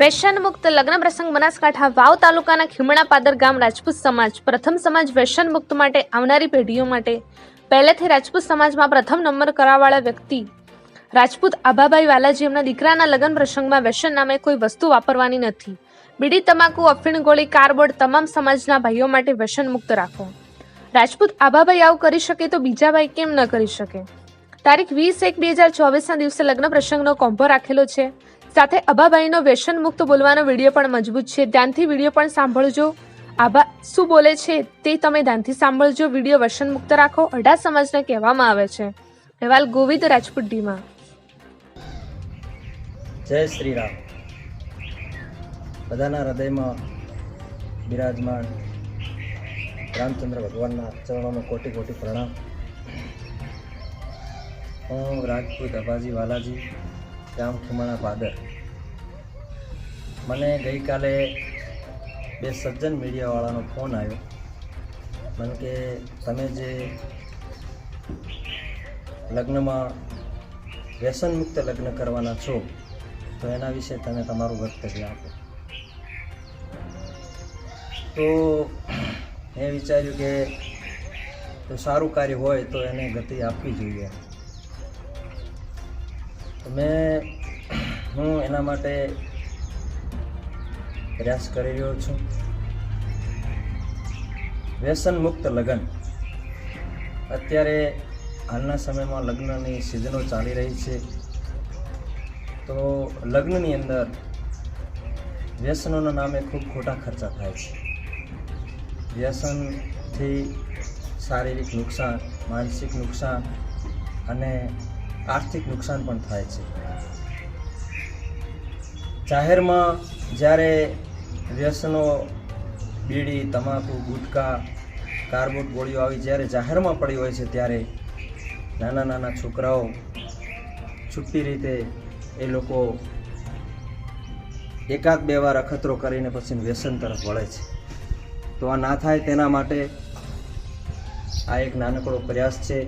વેશ્યાન મુક્ત લગ્ન પ્રસંગ બનાસકાંઠા વાવ તાલુકાના ખીમણા પાદર ગામ રાજપૂત સમાજ પ્રથમ સમાજ વેશ્યાન મુક્ત માટે આવનારી પેઢીઓ માટે પહેલેથી રાજપૂત સમાજમાં પ્રથમ નંબર કરાવવાળા વ્યક્તિ રાજપૂત આભાભાઈ વાલાજી એમના દીકરાના લગ્ન પ્રસંગમાં વેસન નામે કોઈ વસ્તુ વાપરવાની નથી. બીડી, તમાકુ, અફીણ, ગોળી, કાર્ડબોર્ડ તમામ સમાજના ભાઈઓ માટે વ્યસન મુક્ત રાખો. રાજપૂત આભાભાઈ આવું કરી શકે તો બીજા ભાઈ કેમ ન કરી શકે? તારીખ વીસ એક બે હજાર ચોવીસના દિવસે લગ્ન પ્રસંગનો કોમ્ભો રાખેલો છે. સાથે અભાભાઈનો વ્યસન મુક્ત બોલવાનો વીડિયો પણ મજબૂત છે. ધ્યાનથી વીડિયો પણ સાંભળજો. આભા શું બોલે છે તે તમે ધ્યાનથી સાંભળજો. વીડિયો વ્યસન મુક્ત રાખો, અઢા સમાજને કહેવામાં આવે છે. અહેવાલ ગોવિંદ રાજપૂત ડીમાં જય શ્રી રામ બધાના હૃદયમાં બિરાજમાન રામચંદ્ર ભગવાનના ચરણોમાં કોટી કોટી પ્રણામ. હું રાજપૂત અભાજી વાલાજી, ગામ ખીમાણા પાદર મને ગઈકાલે બે સજ્જન મીડિયાવાળાનો ફોન આવ્યો. મને કે તમે જે લગ્નમાં વ્યસન મુક્ત લગ્ન કરવાના છો, તો એના વિશે તમે તમારું વક્તવ્ય આપો. તો મેં વિચાર્યું કે સારું કાર્ય હોય તો એને ગતિ આપવી જોઈએ. મેં હું એના માટે પ્રયાસ કરી રહ્યો છું. વ્યસન મુક્ત લગ્ન. અત્યારે હાલના સમયમાં લગ્નની સિઝનો ચાલી રહી છે. તો લગ્નની અંદર વ્યસનોના નામે ખૂબ ખોટા ખર્ચા થાય છે. વ્યસનથી શારીરિક નુકસાન, માનસિક નુકસાન અને આર્થિક નુકસાન પણ થાય છે. જાહેરમાં જ્યારે વ્યસનો, બીડી, તમાકુ, ગુટકા, કાર્બોટ ગોળીઓ આવી જ્યારે જાહેરમાં પડી હોય છે ત્યારે નાના નાના છોકરાઓ છુટ્ટી રીતે એ લોકો એકાદ બે વાર અખતરો કરીને પછી વ્યસન તરફ વળે છે. તો આ ના થાય તેના માટે આ એક નાનકડો પ્રયાસ છે.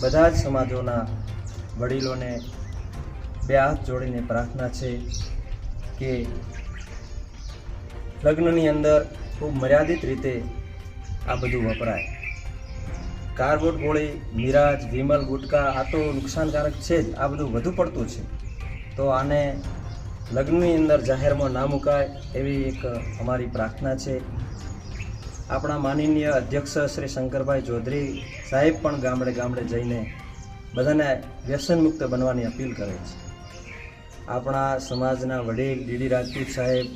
બધા જ સમાજોના વડીલોને બે હાથ જોડીને પ્રાર્થના છે કે લગ્નની અંદર ખૂબ મર્યાદિત રીતે આ બધું વપરાય. કાર્બોટ ગોળી, મિરાજ, વિમલ, ગુટકા, આ તો નુકસાનકારક છે જ, આ બધું વધુ પડતું છે. તો આને લગ્નની અંદર જાહેરમાં ના મુકાય એવી એક અમારી પ્રાર્થના છે. આપણા માનનીય અધ્યક્ષ શ્રી શંકરભાઈ ચૌધરી સાહેબ પણ ગામડે ગામડે જઈને બધાને વ્યસન મુક્ત બનવાની અપીલ કરે છે. આપણા સમાજના વડીલ ડીડી રાજપૂત સાહેબ,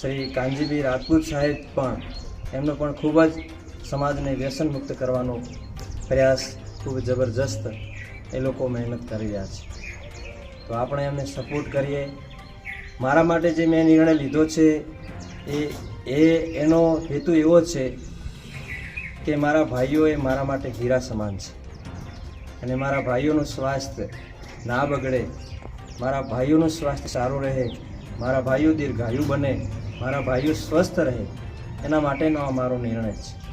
શ્રી કાંજીભાઈ રાજપૂત સાહેબ પણ એમનો પણ ખૂબ જ સમાજને વ્યસન મુક્ત કરવાનો પ્રયાસ ખૂબ જબરજસ્ત એ લોકો મહેનત કરી રહ્યા છે. તો આપણે એમને સપોર્ટ કરીએ. મારા માટે જે મેં નિર્ણય લીધો છે એ એ, એનો હેતુ એવો છે કે મારા ભાઈઓ એ મારા માટે હીરા સમાન છે. અને મારા ભાઈઓનું સ્વાસ્થ્ય ના બગડે, મારા ભાઈઓનું સ્વાસ્થ્ય સારું રહે, મારા ભાઈઓ દીર્ઘાયુ બને, મારા ભાઈઓ સ્વસ્થ રહે, એના માટેનો આ મારો નિર્ણય છે.